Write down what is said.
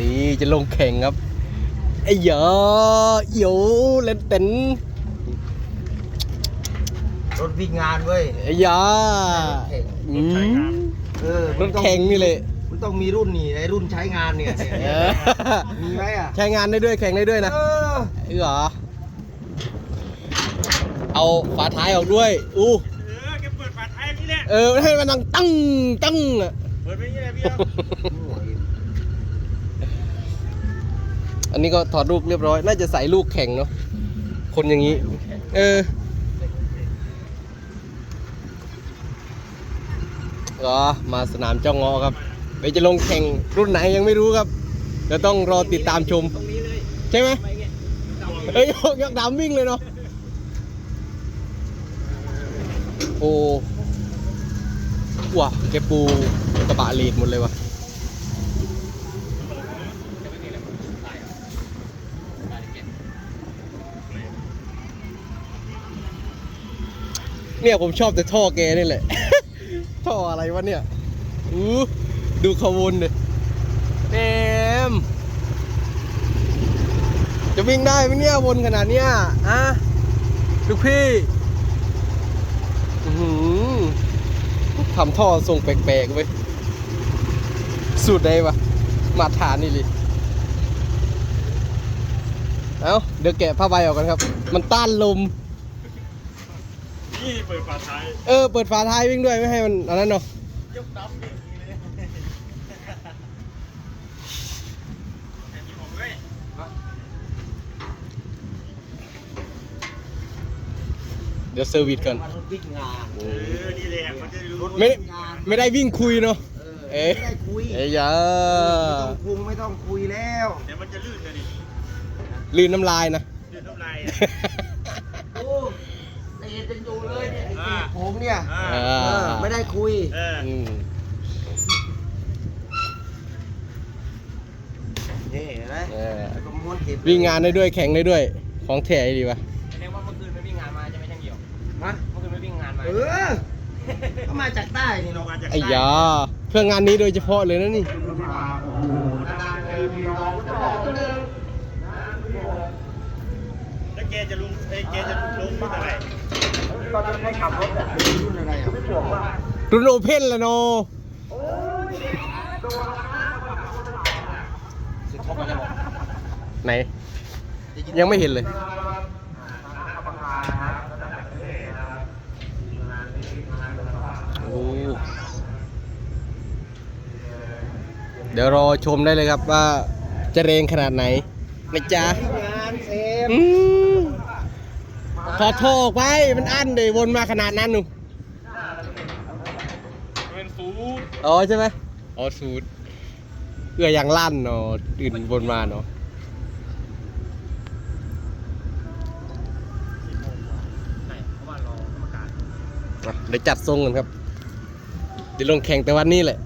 นี่จะลงแข่งครับไอ้เหยอเดี๋ยวเล่นเต็นรถวิ่งงานเว้ยไอ้เหยอแข่งอืมเออรถแข่งนี่เลยมันต้องมีรุ่นนี่ไอ้รุ่นใช้งานเนี่ยเออมีไหมอะใช้งานได้ด้วยแข่งได้ด้วยนะเออเออเหรอเอาฝาท้ายออกด้วยอู้เออแกเปิดฝาท้ายนี่แหละเออให้มันดังตั้งตั้งอะเปิดไปนี่แหละพี่ อันนี้ก็ถอดลูกเรียบร้อย น่าจะใส่ลูกแข่งเนาะ คนอย่างนี้ เออก็มาสนามเจ้างอครับไปจะลงแข่งรุ่นไหนยังไม่รู้ครับเดี๋ยวต้องรอติดตามชม ใช่ไหมเอ้ยยกดำวิ่งเลยเนาะ โอ้ว้าแกปูกระบะลีดหมดเลยว่ะ เนี่ยผมชอบแต่ท่อแกนี่แหละ ท่ออะไรวะเนี่ยอู้ดูขวนดิเต็มจะวิ่งได้ไหมเนี่ยวนขนาดเนี้ยอะลูกพี่หือทำท่อทรงแปลกๆเว้ยสูตรใดวะมาทานนี่ลิเอาเดี๋ยวแกะผ้าใบออกกันครับ มันต้านลม นี่เปิดฝาท้ายเออ เปิดฝาท้ายวิ่งด้วยไม่ให้มันอันนั้นเนาะยกดับอย่างนี้เลยแค่นี้ผมด้วยเดี๋ยวเซอร์วิสก่อนมันรถวิ่งงานเออนี่แหละมันจะรู้ไม่ไม่ได้วิ่งคุยเนาะเออไม่ได้คุยเอ้ยยาไม่ต้องคุงไม่ต้องคุยแล้วเดี๋ยวมันจะลื่นเลยดิลื่นน้ำลายนะลื่นน้ำลายโอ้เตะจะอยู่เลยเนี่ยไอ้อ่าเตะผมเนี่ยอ่า เอเอออไม่ได้คุย เอออืมนี่เห็นไหมเออแล้วก็ม้วนเก็บวิ่งงานได้ด้วยแข่งได้ด้วย ของแท้ดีวะแสดงว่าเมื่อคืนไปวิ่งงานมาใช่ไหมช่างเหี่ยวฮะเมื่อคืนไปวิ่งงานมาเออก็มาจากใต้นี่เราเนาะมาจากไอ้ยาเพื่องานนี้โดยเฉพาะเลยนะนี่ แล้วแกจะลุงเอ้ยแกจะลงรุ่ นอะไรรุ่นอะไรอะรุ่นโอเพ่นละโนสิบหกมันจะบอไหน ยังไม่เห็นเลย เดี๋ยวรอชมได้เลยครับว่าจะเรงขนาดไหนนะจ๊ะงานเซมอืม ถอดท่อออกไปมันอั้นเลยวนมาขนาดนั้นหนูเป็นฟูอ๋อใช่ไหมอ๋อสูตรเพื่อยังลั่นเนาะอื่นวนมาเนาะไหนเพราะว่ารอกรรมการอะเดี๋ยวจัดทรงกันครับเดี๋ยวลงแข่งแต่วันนี้แหละ